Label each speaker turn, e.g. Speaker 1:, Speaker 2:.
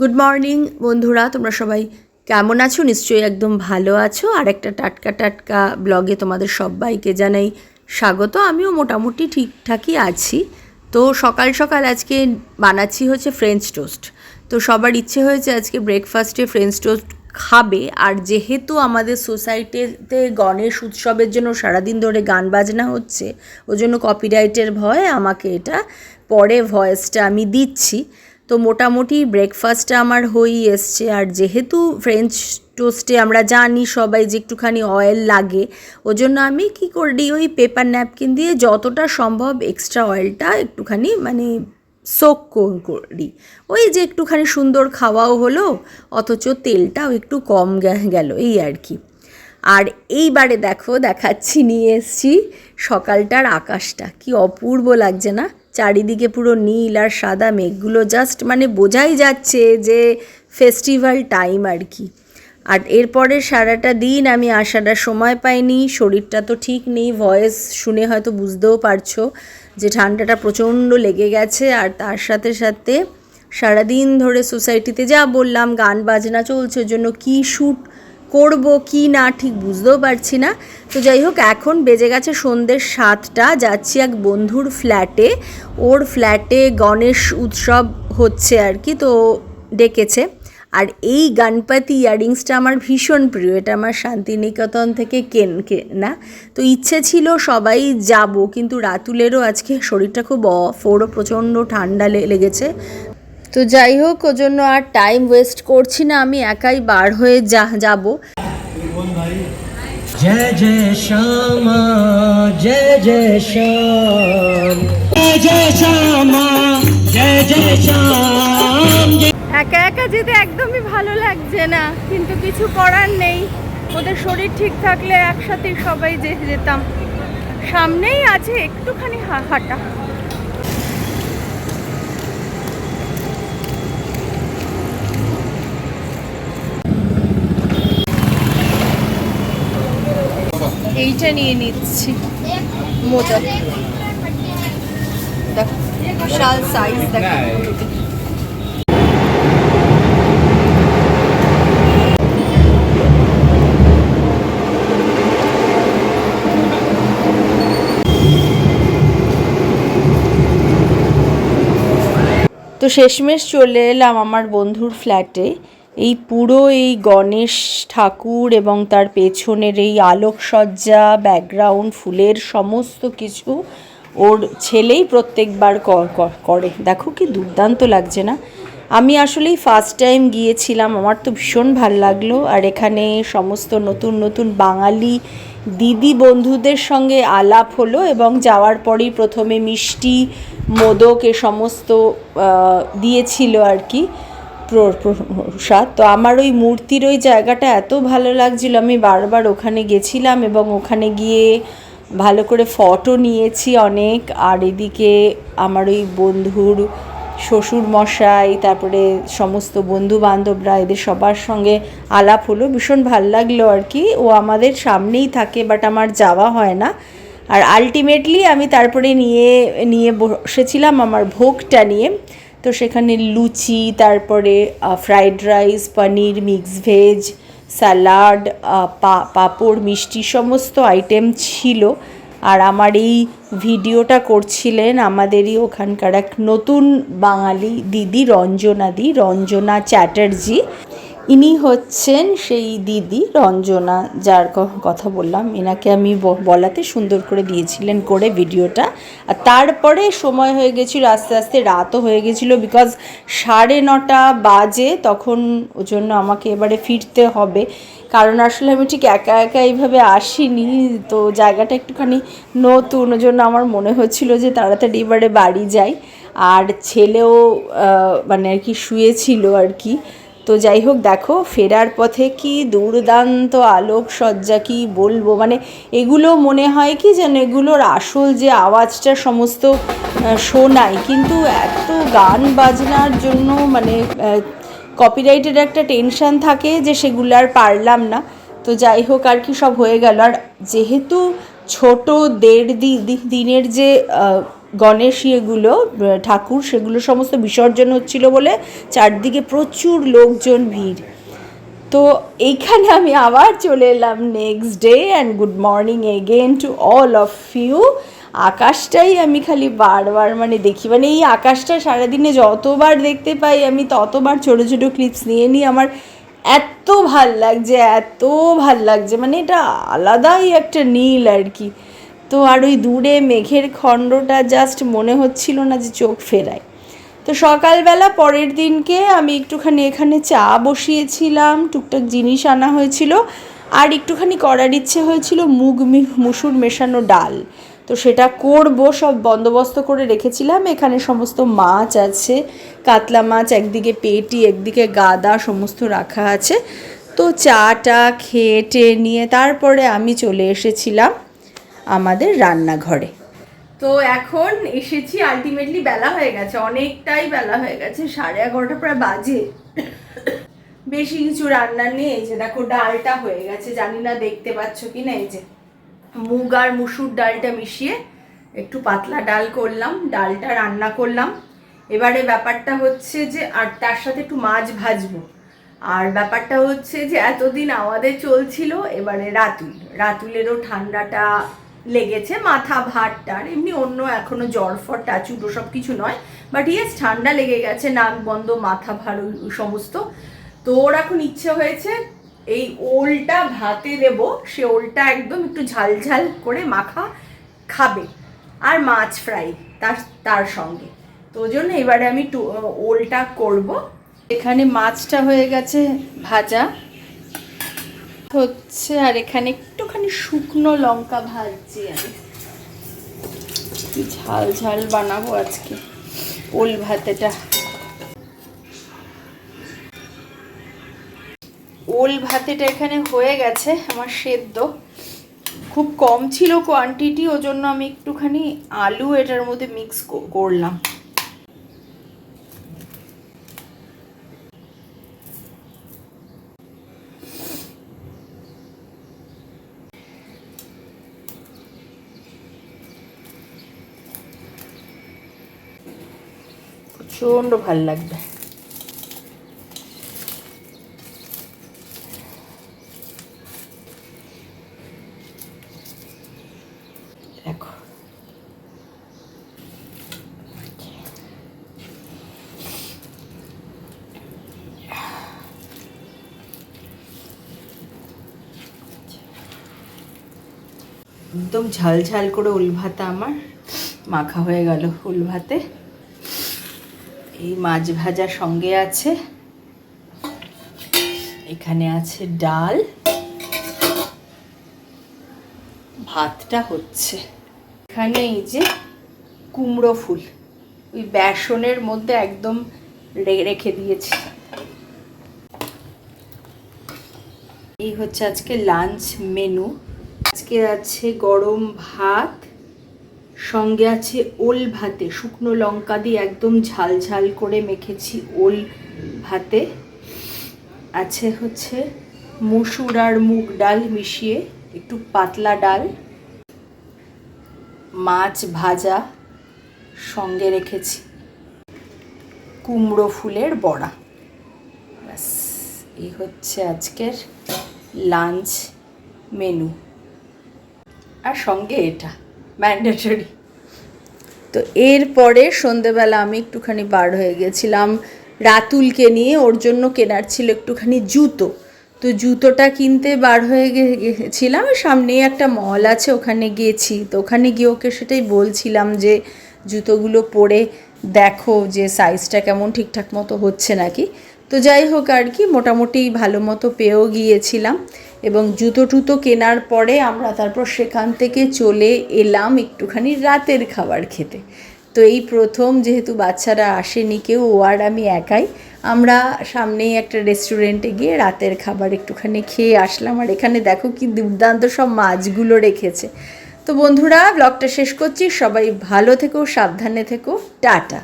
Speaker 1: Good morning বন্ধুরা, তোমরা সবাই কেমন আছো? নিশ্চয়ই একদম ভালো আছো। আর একটা টাটকা টাটকা ব্লগে তোমাদের সবাইকে জানাই স্বাগত। আমিও মোটামুটি ঠিকঠাকই আছি। তো সকাল সকাল আজকে বানাচ্ছি হচ্ছে ফ্রেঞ্চ টোস্ট তো সবার ইচ্ছে হয়েছে আজকে ব্রেকফাস্টে ফ্রেঞ্চ টোস্ট খাবে। আর যেহেতু আমাদের সোসাইটিতে গণেশ উৎসবের জন্য সারাদিন ধরে গান বাজনা হচ্ছে ওই জন্য কপিরাইটের ভয়ে, আমাকে এটা পরে ভয়েসটা আমি দিচ্ছি। তো মোটামুটি ব্রেকফাস্টটা আমার হয়েই এসছে। আর যেহেতু ফ্রেঞ্চ টোস্টে আমরা জানি সবাই যে একটুখানি অয়েল লাগে ওই জন্য আমি কী করি ওই পেপার ন্যাপকিন দিয়ে যতটা সম্ভব এক্সট্রা অয়েলটা একটুখানি মানে সোক করি ওই যে একটুখানি সুন্দর খাওয়াও হলো, অথচ তেলটাও একটু কম গেল, এই আর কি। আর এইবারে দেখো, দেখাচ্ছি, নিয়ে এসছি সকালটার আকাশটা। কি অপূর্ব লাগছে না? চারিদিকে পুরো নীল আর সাদা মেঘগুলো জাস্ট মানে বোঝাই যাচ্ছে যে ফেস্টিভ্যাল টাইম আর কি। আর এরপরে সারাটা দিন আমি আসাটা সময় পাইনি, শরীরটা তো ঠিক নেই ভয়েস শুনে হয়তো বুঝতেও পারছ যে ঠান্ডাটা প্রচণ্ড লেগে গেছে আর তার সাথে সাথে সারাদিন ধরে সোসাইটিতে যা বললাম, গান বাজনা চলছে জন্য কী শ্যুট করব, কি না ঠিক বুঝতেও পারছি না। তো যাই হোক, এখন বেজে গেছে সন্ধ্যের সাতটা, যাচ্ছি এক বন্ধুর ফ্ল্যাটে ওর ফ্ল্যাটে গণেশ উৎসব হচ্ছে আর কি, তো ডেকেছে। আর এই গণপতি ইয়ারিংসটা আমার ভীষণ প্রিয়, এটা আমার শান্তিনিকেতন থেকে কেন কে না তো ইচ্ছে ছিল সবাই যাব, কিন্তু রাতুলেরও আজকে শরীরটা খুব অফ ওরও প্রচণ্ড ঠান্ডা লেগেছে। তো যাই হোক ওর জন্য আর টাইম ওয়েস্ট করছি না আমি একাই বার হয়ে যা যাব।
Speaker 2: জয় জয় শ্যামা জয় জয় শ্যাম। জয় জয় শ্যামা জয় জয় শ্যাম
Speaker 3: একা একা যেতে একদমই ভালো লাগছে না কিন্তু কিছু করার নেই। ওদের শরীর ঠিক থাকলে একসাথে সবাই যে যেতাম। সামনেই আছে একটুখানি হাঁটা এইটা নিয়ে নিচ্ছি। মোটা দেখ, বিশাল সাইজ দেখ।
Speaker 1: তো শেষমেশ চলে এলাম আমার বন্ধুর ফ্ল্যাটে এই পুরো এই গণেশ ঠাকুর এবং তার পেছনের এই আলোকসজ্জা ব্যাকগ্রাউন্ড ফুলের সমস্ত কিছু ওর ছেলেই প্রত্যেকবার করে দেখো কি দুর্দান্ত লাগছে না? আমি আসলেই ফার্স্ট টাইম গিয়েছিলাম, আমার তো ভীষণ ভালো লাগল। আর এখানে সমস্ত নতুন নতুন বাঙালি দিদি বন্ধুদের সঙ্গে আলাপ হলো এবং যাওয়ার পরেই প্রথমে মিষ্টি, মোদক এ সমস্ত দিয়েছিল আর কি। প্রসাদ তো আমার ওই মূর্তির ওই জায়গাটা এত ভালো লাগছিল। আমি বারবার ওখানে গেছিলাম এবং ওখানে গিয়ে ভালো করে ফটো নিয়েছি অনেক। আর এদিকে আমার ওই বন্ধুর শ্বশুর মশাই তারপরে সমস্ত বন্ধু বান্ধবরা এদের সবার সঙ্গে আলাপ হলো। ভীষণ ভালো লাগল আর কি। ও আমাদের সামনেই থাকে বাট আমার যাওয়া হয় না। আর আলটিমেটলি আমি তারপরে নিয়ে নিয়ে বসেছিলাম আমার ভোগটা নিয়ে। তো সেখানে লুচি, তারপরে fried rice paneer mix veg salad papad, মিষ্টি, সমস্ত আইটেম ছিল। আর আমার এই ভিডিওটা করছিলেন আমাদেরই ওখানকার এক নতুন বাঙালি দিদি রঞ্জনাদি রঞ্জনা চ্যাটার্জি। ইনি হচ্ছেন সেই দিদি রঞ্জনা, যার কথা বললাম। এনাকে আমি বলাতে সুন্দর করে দিয়েছিলেন করে ভিডিওটা। আর তারপরে সময় হয়ে গেছিল, আস্তে আস্তে রাতও হয়ে গেছিল বিকজ সাড়ে নটা বাজে তখন ওই জন্য আমাকে এবারে ফিরতে হবে। কারণ আসলে আমি ঠিক একা একা এইভাবে আসিনি, তো জায়গাটা একটুখানি নতুন। ওই জন্য আমার মনে হচ্ছিল যে তাড়াতাড়ি এবারে বাড়ি যাই। আর ছেলেও মানে আর কি শুয়েছিল আর কি। তো যাই হোক, দেখো, ফেরার পথে কি দুর্দান্ত আলোকসজ্জা, কি বলব? মানে এগুলো মনে হয় কি যেন এগুলোর আসল যে আওয়াজটা, সমস্ত শোনায়। কিন্তু এত গান বাজনার জন্য মানে কপিরাইটের একটা টেনশন থাকে যে সেগুলো আর পারলাম না। তো যাই হোক, আর কি সব হয়ে গেল। আর যেহেতু ছোট দেড় দিনের যে গণেশ ইয়েগুলো ঠাকুর সেগুলো সমস্ত বিসর্জন হচ্ছিল বলে চারদিকে প্রচুর লোকজন ভিড়। তো এইখানে আমি আবার চলে এলাম next day and good morning again to all of you আকাশটাই আমি খালি বারবার মানে দেখি মানে এই আকাশটা সারাদিনে যতবার দেখতে পাই আমি ততবার ছোটো ছোটো ক্লিপস নিয়ে নিই, আমার এত ভালো লাগছে, এত ভালো লাগছে মানে এটা আলাদাই একটা নীল আর কি। তো আর ওই দূরে মেঘের খণ্ডটা জাস্ট মনে হচ্ছিল না যে চোখ ফেরায়। তো সকালবেলা পরের দিনকে আমি একটুখানি এখানে চা বসিয়েছিলাম, টুকটাক জিনিস আনা হয়েছিল, আর একটুখানি করার ইচ্ছে হয়েছিল মুগ মুসুর মেশানো ডাল। তো সেটা করব, সব বন্দোবস্ত করে রেখেছিলাম, এখানে সমস্ত মাছ আছে, কাতলা মাছ একদিকে পেটি, একদিকে গাদা, সমস্ত রাখা আছে। তো চাটা খেয়ে টেয়ে নিয়ে তারপরে আমি চলে এসেছিলাম। আমাদের রান্নাঘরে। তো এখন এসেছি আলটিমেটলি বেলা হয়ে গেছে, অনেকটাই বেলা হয়ে গেছে, সাড়ে এগারোটা প্রায় বাজে। বেশি কিছু রান্না নেই এই যে দেখো ডালটা হয়ে গেছে, জানি না দেখতে পাচ্ছ কি না এই যে মুগ আর মুসুর ডালটা মিশিয়ে একটু পাতলা ডাল করলাম, ডালটা রান্না করলাম। এবারে ব্যাপারটা হচ্ছে যে, আর তার সাথে একটু মাছ ভাজবো। আর ব্যাপারটা হচ্ছে যে, এতদিন আমাদের চলছিল, এবারে রাতুল। রাতুলেরও ঠান্ডাটা লেগেছে, মাথা ভাতটার এমনি অন্য এখনও জ্বর, ফর টাচুট সব কিছু নয়। বাট ইয়েস ঠান্ডা লেগে গেছে, নাক বন্ধ, মাথা ভার সমস্ত। তো ওর এখন ইচ্ছে হয়েছে এই ওলটা ভাতে দেব, সে ওলটা একদম একটু ঝাল ঝাল করে মাখা খাবে, আর মাছ ফ্রাই তার তার সঙ্গে। তো ওই জন্য এবারে আমি ওলটা করব। এখানে মাছটা হয়ে গেছে ভাজা। হচ্ছে আর এখানে একটুখানি শুকনো লঙ্কা ভাজছি আমি ঝাল ঝাল বানাবো আজকে ওল ভাতেটা। ওল ভাতেটা এখানে হয়ে গেছে আমার সেদ্ধ। খুব কম ছিল কোয়ান্টিটি ওই জন্য আমি একটুখানি আলু এটার মধ্যে মিক্স করলাম। প্রচণ্ড ভালো লাগবে। একদম ঝাল ঝাল করে উল ভাতা আমার মাখা হয়ে গেল উল ভাতে। এই মাছ ভাজা সঙ্গে আছে, এখানে আছে ডাল। ভাতটা হচ্ছে এখানে এই যে কুমড়ো ফুল, ওই বেসনের মধ্যে একদম রেখে দিয়েছি। এই হচ্ছে আজকে লাঞ্চ মেনু আজকে আছে গরম ভাত সঙ্গে আছে ওল ভাতে, শুকনো লঙ্কা দিয়ে একদম ঝাল ঝাল করে মেখেছি ওল ভাতে। আছে হচ্ছে মসুর আর মুগ ডাল মিশিয়ে একটু পাতলা ডাল, মাছ ভাজা সঙ্গে রেখেছি কুমড়ো ফুলের বড়া। ব্যাস, এই হচ্ছে আজকের লাঞ্চ মেনু। আর সঙ্গে এটা, ম্যান্ডেটরি। তো এরপরে সন্ধেবেলা আমি একটুখানি বার হয়ে গেছিলাম রাতুলকে নিয়ে, ওর জন্য কেনার ছিল একটুখানি জুতো। তো জুতোটা কিনতে বার হয়ে গেছিলাম সামনেই একটা মল আছে ওখানে গেছি। তো ওখানে গিয়ে ওকে সেটাই বলছিলাম যে, জুতোগুলো পরে দেখো যে সাইজটা কেমন ঠিকঠাক মতো হচ্ছে নাকি? তো যাই হোক আর কি, মোটামুটি ভালো মতো পেয়েও গিয়েছিলাম। এবং জুতো টুতো কেনার পরে আমরা তারপর সেখান থেকে চলে এলাম একটুখানি রাতের খাবার খেতে। তো এই প্রথম যেহেতু বাচ্চারা আসেনি, কেউ ও আর আমি একাই, আমরা সামনেই একটা রেস্টুরেন্টে গিয়ে রাতের খাবার একটুখানি খেয়ে আসলাম। আর এখানে দেখো কি দুর্দান্ত সব মাছগুলো রেখেছে। তো বন্ধুরা, ব্লগটা শেষ করছি। সবাই ভালো থেকো, সাবধানে থেকো। টাটা।